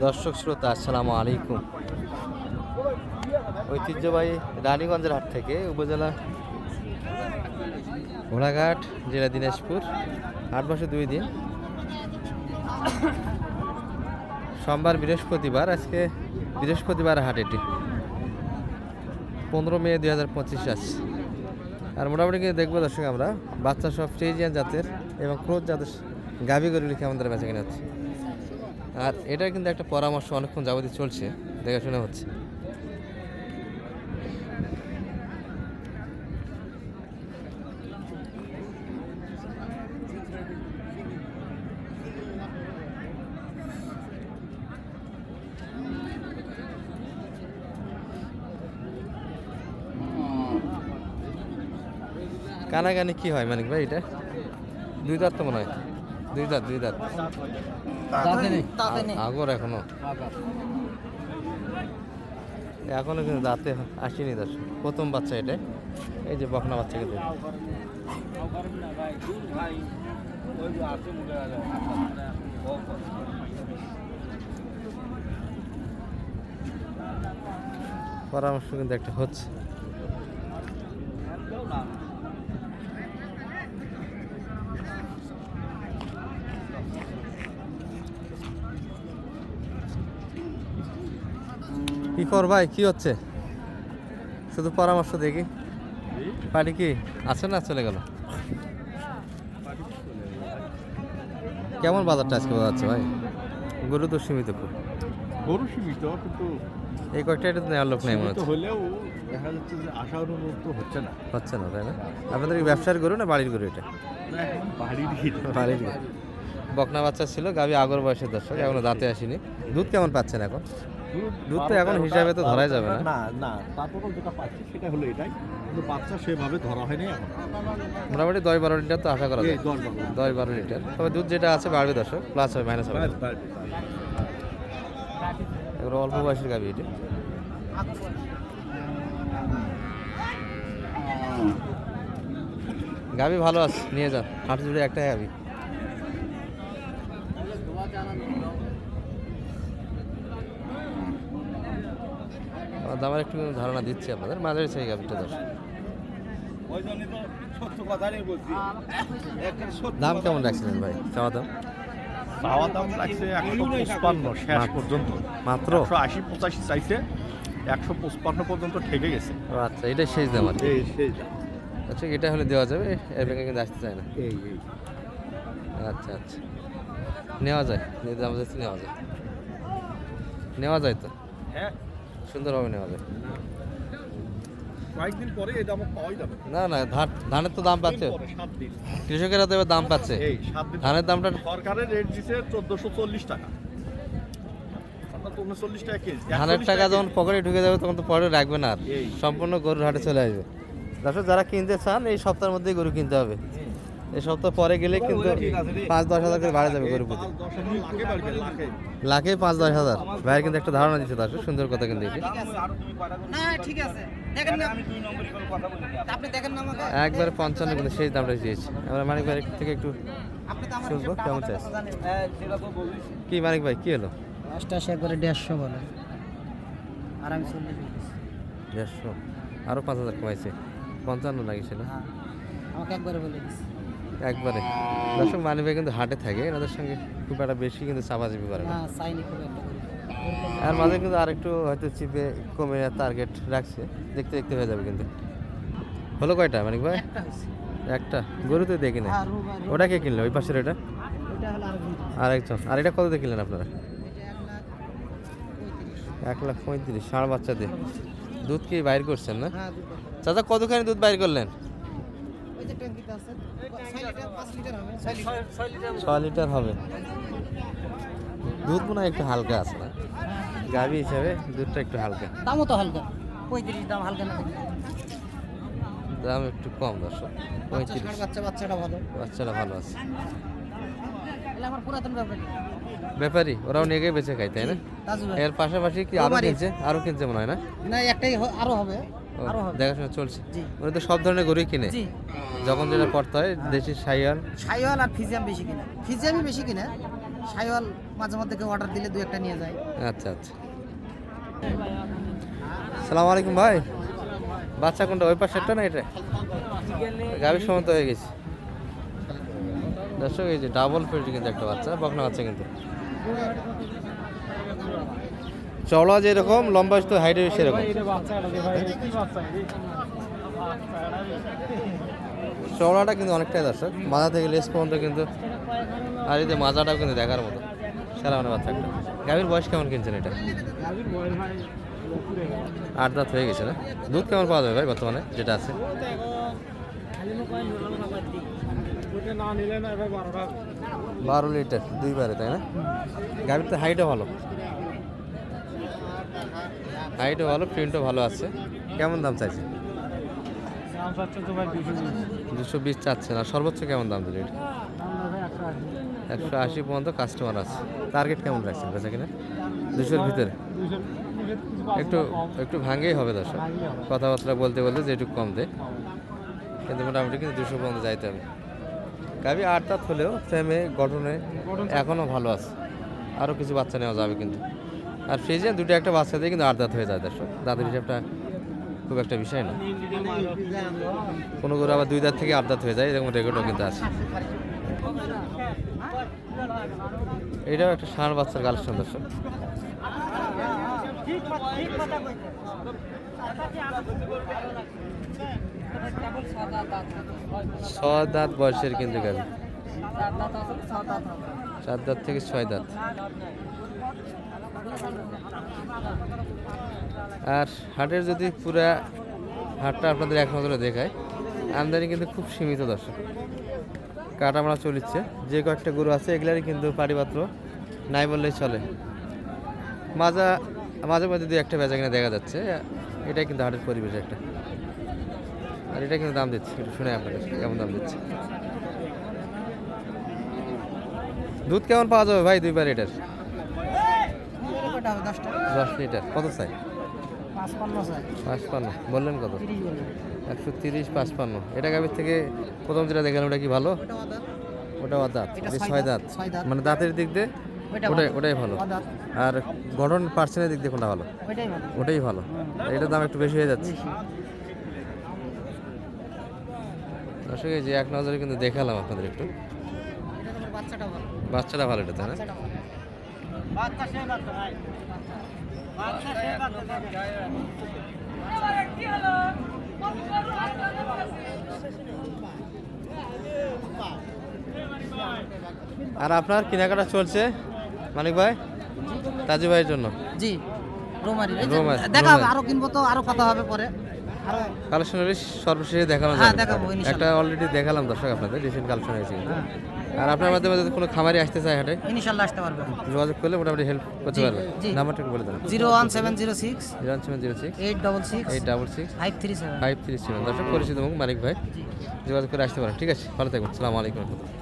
দর্শক শ্রোতা, আসসালামু আলাইকুম। ঐতিহ্যবাহী রানীগঞ্জের হাট থেকে উপজেলা ঘোড়াঘাট, জেলা দিনাজপুর। আট মাসে দুই দিন। সোমবার বৃহস্পতিবার, আজকে বৃহস্পতিবার হাট এটি। পনেরো মে দুই হাজার পঁচিশ আসছে আর মোটামুটি দেখব দর্শক আমরা, বাচ্চা সব ফ্রিজিয়ান জাতের এবং ক্রোজ জাতের গাভী গরুগুলি কেমন তারা বেচা কিনা হচ্ছে। আর এটার কিন্তু একটা পরামর্শ অনেকক্ষণ যাবতীয় চলছে দেখাশোনা হচ্ছে। কানাগানি কি হয় মানিক ভাই এটা? দুই দাঁত তো মনে হয়। দুই দাঁত দুই দাঁত। আগর এখনও। এখনও কিন্তু দাঁতে আসেনি দর্শক প্রথম বাচ্চা এটা। এই যে বকনা বাচ্চাকে দেখ। পরামর্শ কিন্তু একটা হচ্ছে। কর ভাই কি হচ্ছে? শুধু পরামর্শ দেখি। পার্টি কি আছে না চলে গেল? কেমন বাজারটা আজকে বোঝা যাচ্ছে ভাই? গরু তো সীমিত খুব। গরু সীমিত কিন্তু এই কয়েকটা এটা নেওয়ার লোক নেই মনে হচ্ছে। হলেও দেখা যাচ্ছে যে আশা অনুরূপ তো হচ্ছে না। হচ্ছে না তাই না? আপনাদের কি ব্যবসার গরু না বাড়ির গরু এটা? বাড়িরই বাড়ির গরু। বকনা বাচ্চা ছিল গাভী আগর বয়সের দর্শক এখনও দাঁতে আসেনি। দুধ কেমন পাচ্ছেন এখন? দুধ তো এখন হিসাবে তো ধরাই যাবে না। না না তারপরও যেটা পাচ্ছি সেটা হলো এটাই। কিন্তু বাচ্চা সেভাবে ধরা হয়নি এখন। মোটামুটি দশ বারো লিটার তো আশা করা যায়। দশ বারো। লিটার। তবে দুধ যেটা আছে বাড়বে দর্শক প্লাস হবে মাইনাস হবে। এগুলো অল্প বয়সের গাভী এটা। গাভী ভালো আছে নিয়ে যান। হাঁটু জুড়ে একটাই গাভী আমার দামের একটু ধারণা দিচ্ছি আপনাদের। মাঝারি সেই গাভীটা দশ দাম কেমন রাখছিলেন ভাই? চাওয়া দাম? চাওয়া দাম লাগছে একশো পঁচপান্ন শেষ পর্যন্ত। মাত্র? আশি পঁচাশি চাইছে একশো পঁচপান্ন পর্যন্ত ঠেকে গেছে। আচ্ছা এটাই শেষ দাম আর আচ্ছা এটা হলে দেওয়া যাবে এর ব্যাংকে কিন্তু আসতে চায় না। আচ্ছা আচ্ছা। নেওয়া যায় দাম যাচ্ছে নেওয়া যায়। নেওয়া যায় তো? হ্যাঁ। সুন্দরভাবে নেওয়া যায়। কয়েকদিন পরে এই দাম পাওয়াই যাবে। না না ধানের তো দাম পাচ্ছে। কৃষকেরা তো এবার দাম পাচ্ছে। ধানের দামটা সরকারের রেট দিছে চোদ্দশো চল্লিশ টাকা। ধানের টাকা যখন পকেটে ঢুকে যাবে তখন তো পরে রাখবে না আর। সম্পূর্ণ গরুর হাটে চলে আসবে। দর্শক যারা কিনতে চান এই সপ্তাহের মধ্যেই গরু কিনতে হবে। এই সপ্তাহ পরে গেলে কিন্তু পাঁচ দশ হাজার করে বাড়া যাবে গরু প্রতি। লাখে বাড়বে, লাখে। লাখে পাঁচ দশ হাজার। ভাইয়ের কিন্তু একটা ধারণা দিচ্ছে দর্শক সুন্দর কথা কিন্তু এটি। না ঠিক আছে। দেখেন না আপনি দেখেন না আমাকে। একবারে পঞ্চান্ন কিন্তু সেই দামটা দিয়েছি আমরা মানিক ভাই থেকে একটু আপনি তো আমার শুনব কেমন চাইছে। কি মানিক ভাই কি হলো? অষ্টাশি একবারে দেড়শো বলে। আর আমি দেড়শো। আরও পাঁচ হাজার কমাইছে। পঞ্চান্ন লাগিয়েছিল। হ্যাঁ আমাকে একবারে বলে দিচ্ছি একবারে। দর্শক ভাই কিন্তু হাটে থাকে এনাদের সঙ্গে খুব একটা বেশি কিন্তু চাপাচাপি করে না। আর মাঝে কিন্তু আরেকটু হয়তো চিপে কমে টার্গেট রাখছে দেখতে দেখতে হয়ে যাবে কিন্তু। হলো কয়টা মানিক ভাই? একটা গরু তো দেখি না ওটা কে কিনলো ওই পাশের দুইটা। আরেকজন। আর এটা কত কিনলেন আপনারা? এক লাখ পঁয়ত্রিশ। ষাঁড় বাচ্চা দিয়ে দুধ কি বাইর করছেন না? হ্যাঁ চাচা কতখানি দুধ বাইর করলেন ওই যে ট্যাঙ্কিতে আছে ছয় লিটার হবে। ছয় লিটার ছ লিটার হবে। দুধ মনে হয় একটু হালকা আছে না? গাভি হিসাবে দুধটা একটু হালকা। দামও তো হালকা পঁয়ত্রিশ দাম হালকা না। দাম একটু কম দর্শক পঁয়ত্রিশ। বাচ্চা বাচ্চাটা ভালো। বাচ্চাটা ভালো আছে। আমার পুরাতন ব্যাপারী। ব্যাপারী ওরাও নিয়ে গিয়ে বেঁচে খায় তাই না? এর পাশাপাশি কি আরও। কিনছে? আরও কিনছে মনে হয় না? না একটাই আরও হবে। দেখাশোনা চলছে। উনি তো সব ধরনের গরুই কিনে। যখন যেটা করতে হয় দেশি সাইয়াল সাইওয়াল আর ফিজিয়াম বেশি কিনে। ফিজিয়ামই বেশি কিনে। সাইওয়াল মাঝে মধ্যে কেউ অর্ডার দিলে দু একটা নিয়ে যায়। আচ্ছা আচ্ছা। সালাম আলাইকুম ভাই। বাচ্চা কোনটা ওই পাশেরটা না এটা? গাভীর সময় হয়ে গেছে। দর্শক এই যে ডাবল ফিল্ড কিন্তু একটা বাচ্চা বকনা বাচ্চা কিন্তু। চওড়া যেরকম, লম্বা তো হাইটে সেরকম। চওড়াটা কিন্তু অনেকটাই দর্শক। মাথা থেকে লেস পর্যন্ত কিন্তু আর এই যে মাজাটাও কিন্তু দেখার মতো। সারা মানে বাচ্চা একটা। গাভীর বয়স কেমন কিনছেন এটা? আট দাঁত হয়ে গেছে না? দুধ কেমন পাওয়া যাবে ভাই বর্তমানে, যেটা আছে? বারো লিটার, দুইবারে, তাই না? গাভীর তো হাইটও ভালো। হাইটও ভালো প্রিন্টও ভালো আছে। কেমন দাম চাইছে? দুশো বিশ চাচ্ছেন, আর সর্বোচ্চ কেমন দাম দিল এটা? একশো আশি পর্যন্ত কাস্টমার আছে। টার্গেট কেমন রাখছেন বেচা কিনা? দুশোর ভিতরে? একটু একটু ভাঙেই হবে দর্শক। কথাবার্তা বলতে বলতে যেটুকু কম দেয় কিন্তু মোটামুটি কিন্তু দুশো পর্যন্ত যাইতে হবে। গাভি আট দাঁত হলেও ফ্রেমে গঠনে এখনও ভালো আছে। আরও কিছু বাচ্চা নেওয়া যাবে কিন্তু। আর ফ্রিজে দুটো একটা বাচ্চা দিয়ে কিন্তু আট দাঁত হয়ে যায়, দর্শক। দাঁতের হিসাবটা খুব একটা বিষয় না। কোনো করে আবার দুই দাঁত থেকে আট হয়ে যায়, এরকম রেকর্ডও কিন্তু আছে। এটাও একটা ষাঁড় বাচ্চার কালেকশন দর্শক। ছ দাঁত বয়সের কিন্তু গাভি চার দাঁত থেকে ছয় দাঁত। আর হাটের যদি পুরা হাটটা আপনাদের এক নজরে দেখায়, আমদানি কিন্তু খুব সীমিত দর্শক। কাটামারা চলিচ্ছে, যে কয়েকটা গরু আছে এগুলারই কিন্তু পারিপাত্র নাই বললেই চলে। মাজা, মাঝে মাঝে দু একটা বেচা কিনা দেখা যাচ্ছে, এটাই কিন্তু হাটের পরিবেশ একটা। আর এটা কিন্তু দাম দিচ্ছে, একটু শুনে আপনাদের কেমন দাম দিচ্ছে। দুধ কেমন পাওয়া যাবে ভাই দুইবার এটার কয়টা হবে দশটা। দশ লিটার। কত চাই? পাঁচপান্ন বললেন কত? একশো তিরিশ পাঁচপান্ন। এটা গাভীর থেকে প্রথম যেটা দেখলাম ওটা কি ভালো? ওটা দাঁত। ছয় দাঁত। মানে দাঁতের দিক দিয়ে ওটাই ভালো। ওটাই ভালো। আর গঠন পার্সেন্টের দিক দিয়ে কোনটা ভালো? ওটাই ভালো। এটার দাম একটু বেশি হয়ে যাচ্ছে। দর্শক এই যে এক নজরে কিন্তু দেখালাম আপনাদের একটু। বাচ্চাটা ভালো এটা তাই না? বাচ্চা বাচ্চা বাচ্চা আর আপনার কেনাকাটা চলছে মানিক ভাই? তাজু ভাইয়ের জন্য? জি রোমারি, দেখা আরও কিনবো তো আরও কথা হবে পরে। আরও কালেকশনের সর্বশেষে দেখানো হ্যাঁ, যাবে। একটা অলরেডি দেখালাম দর্শক আপনাদের রিসেন্ট কালেকশন হয়েছে। হ্যাঁ। আর আপনার মাধ্যমে যদি কোনো খামারি আসতে চায় হাটে ইনশাল্লাহ আসতে পারবে। যোগাযোগ করলে মোটামুটি হেল্প করতে পারবে। নাম্বারটা বলে দেন। Zero one seven zero six zero seven zero six eight double six eight double six five three seven five three seven দর্শক পরিচিত মানিক ভাই যোগাযোগ করে আসতে পারেন। ঠিক আছে ভালো থাকবেন সালাম আলাইকুম। রহমতুল্লাহ